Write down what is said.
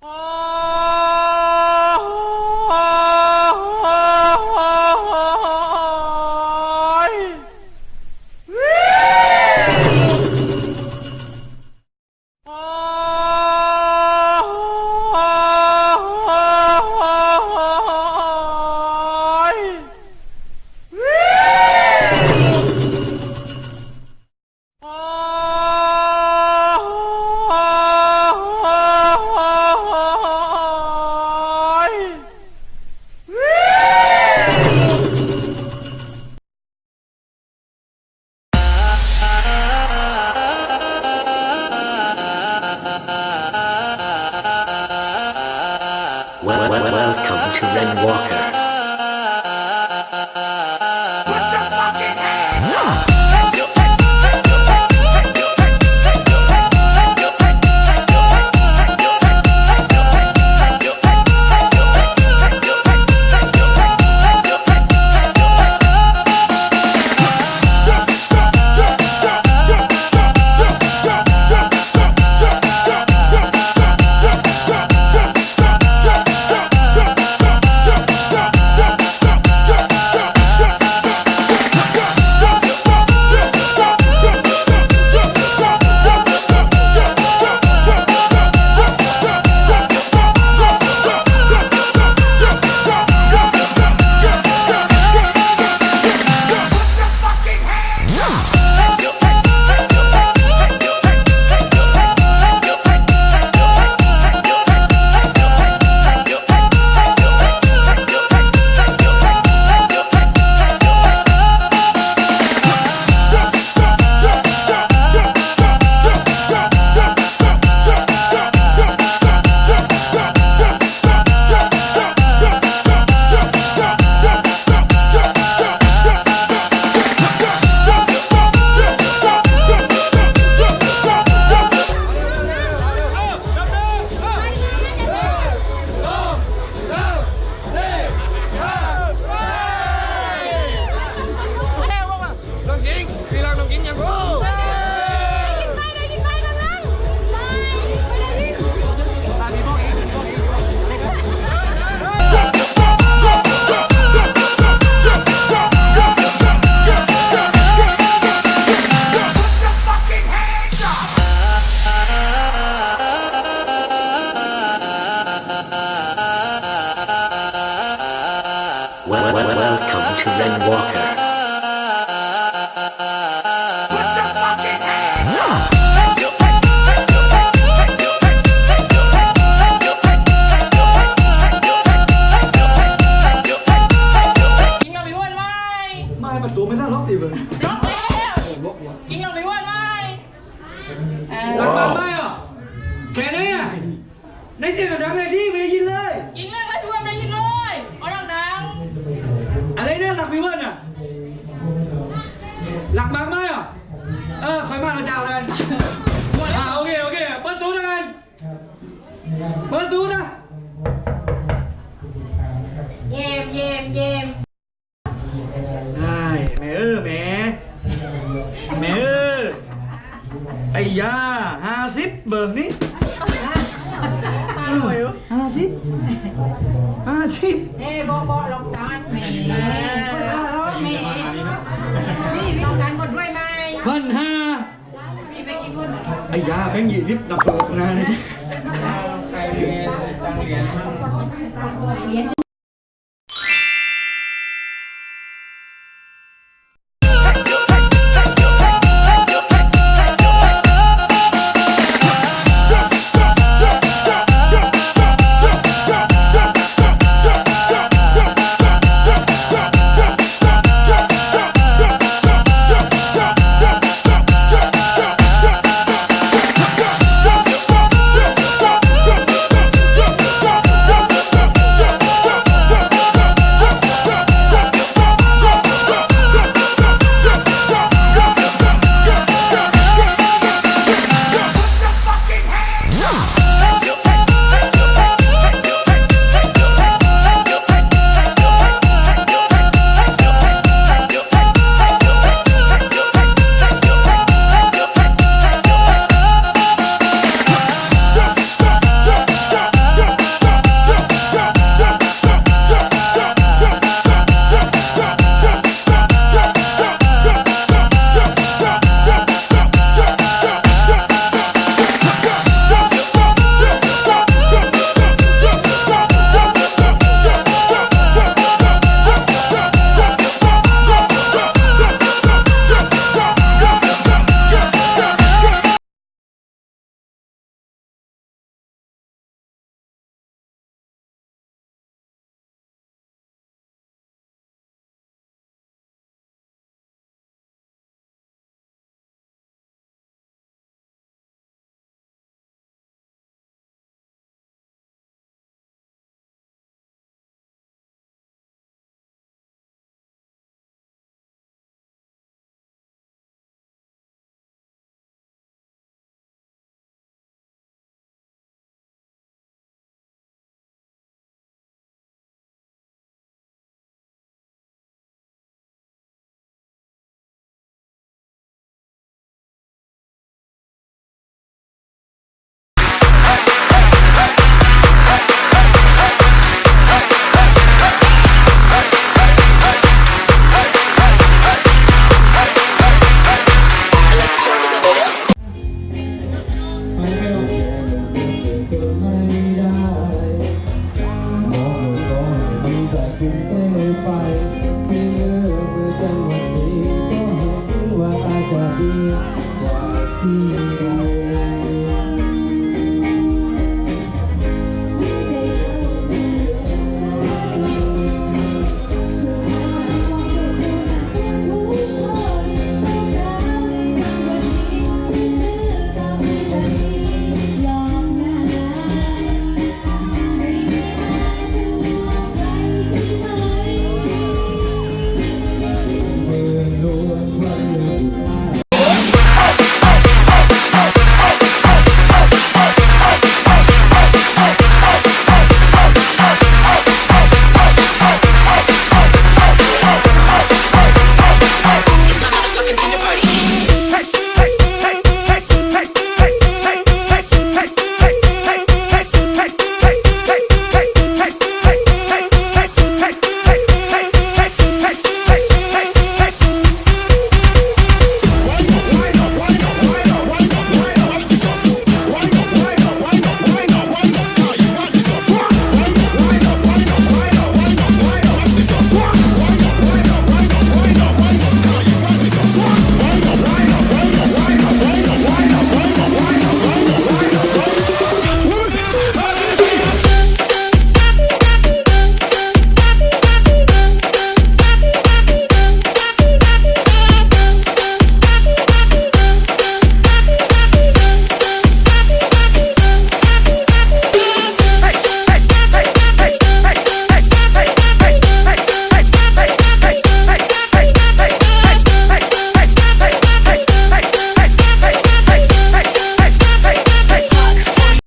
Oh! Well, well, welcome to Ren Walker. To Ren Walker. Chính là bị quên mai ไม่ประตูไม่น่าล็อกสิเว้ย Lóc đeo Chính là bị quên mai หลัง à, บ้านไม่อะแค่นี้อะในเสียงดังเลยที่ไม่ได้ยินเลย Chính là lấy bị quên đây nhìn rồi Ở đằng đằng อะไรเนี่ย หลักพี่เบิ้ลอะหลักบางไม่อะเออคอยมาเราเจ้ากันอ่าโอเคโอเคเปิดประตูนะกันเปิดประตูนะ Dèm dèm dèm ไอ้แม่เออแม่แม่เออไอ้ยาห้าสิบเบิกนี่ห้าสิบห้าสิบ Ê bọ bọ lọc tàn Mẹ Con bọ lọc mẹ งานหมดด้วยไหมพันห้านี่ไปกี่คนไอ้ยาแบงค์ยี่สิบระเบิดนะ ตั้งเรียนตั้งเรียน ดีกว่าที่เรา